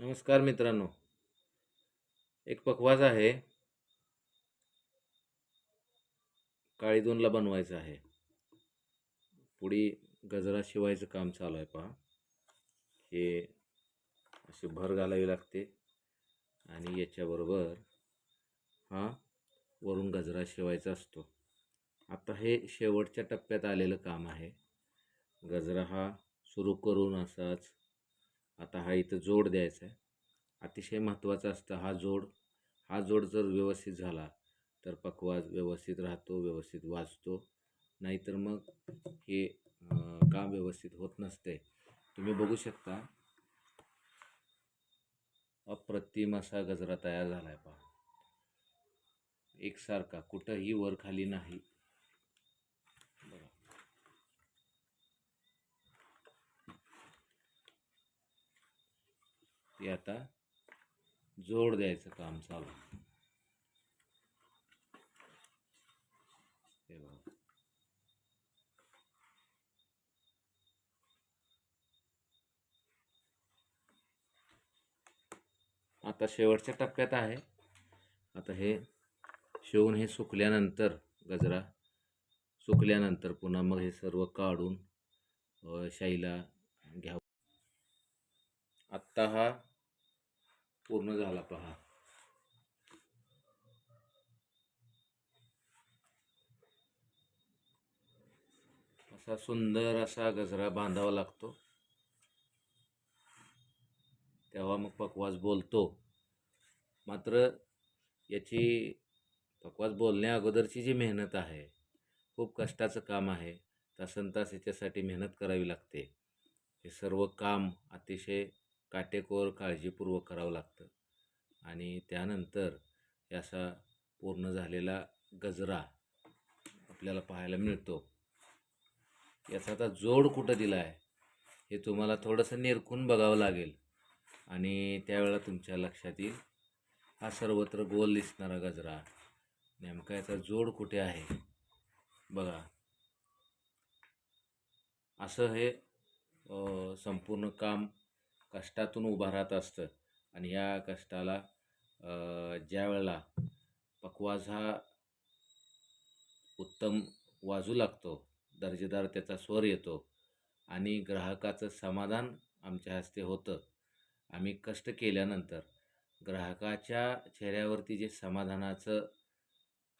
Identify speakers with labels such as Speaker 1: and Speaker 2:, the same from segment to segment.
Speaker 1: नमस्कार मित्रांनो. एक पकवाज आहे. काळी दोनला बनवायचं आहे. पुढी गजरा शिवायचं काम चालू आहे पहा. हे अशी भर घालावी लागते. आणि याच्याबरोबर हा वरून गजरा शिवायचा असतो. आता हे शेवटच्या टप्प्यात आलेलं काम आहे. गजरा हा सुरू करून असाच आता हा इथं जोड द्यायचा आहे. अतिशय महत्त्वाचा असतं हा जोड. हा जोड जर व्यवस्थित झाला तर पकवाज व्यवस्थित राहतो व्यवस्थित वाजतो. नाहीतर मग हे काम व्यवस्थित होत नसते. तुम्ही बघू शकता अप्रतिम असा गजरा तयार झाला आहे पहा. एकसारखा कुठंही वर खाली नाही. ते आता जोड द्यायचं काम चालू हे बघा. आता शेवटच्या टप्प्यात आहे. आता हे शिवून हे सुकल्यानंतर गजरा सुकल्यानंतर पुन्हा मग हे सर्व काढून शाईला घ्यावं आत्ता हा पूर्ण झाला पहा. असा सुंदर असा गजरा बांधावा लागतो. तेव्हा मग पकवास बोलतो. मात्र याची पकवास बोलण्या अगोदरची जी मेहनत आहे खूप कष्टाचं काम आहे तासन तास याच्यासाठी मेहनत करावी लागते. हे सर्व काम अतिशय काटेकोर काळजीपूर्वक करावं लागतं. आणि त्यानंतर असा पूर्ण झालेला गजरा आपल्याला पाहायला मिळतो. याचा आता जोड कुठं दिला आहे हे तुम्हाला थोडंसं निरखून बघावं लागेल. आणि त्यावेळेला तुमच्या लक्षात येईल हा सर्वत्र गोल दिसणारा गजरा नेमका याचा जोड कुठे आहे? बघा. असं हे संपूर्ण काम कष्टातून उभं राहत असतं. आणि या कष्टाला ज्या वेळेला पकवाज हा उत्तम वाजू लागतो दर्जेदार त्याचा स्वर येतो आणि ग्राहकाचं समाधान आमच्या हस्ते होतं. आम्ही कष्ट केल्यानंतर ग्राहकाच्या चेहऱ्यावरती जे समाधानाचं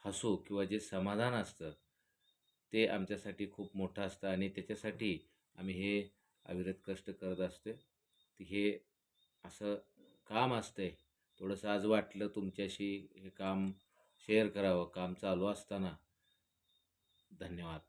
Speaker 1: हसू किंवा जे समाधान असतं ते आमच्यासाठी खूप मोठं असतं आणि त्याच्यासाठी आम्ही हे अविरत कष्ट करत असतो हे असं काम असतंय. थोडंसं आज वाटलं तुमच्याशी हे काम शेअर करावं काम चालू असताना. धन्यवाद.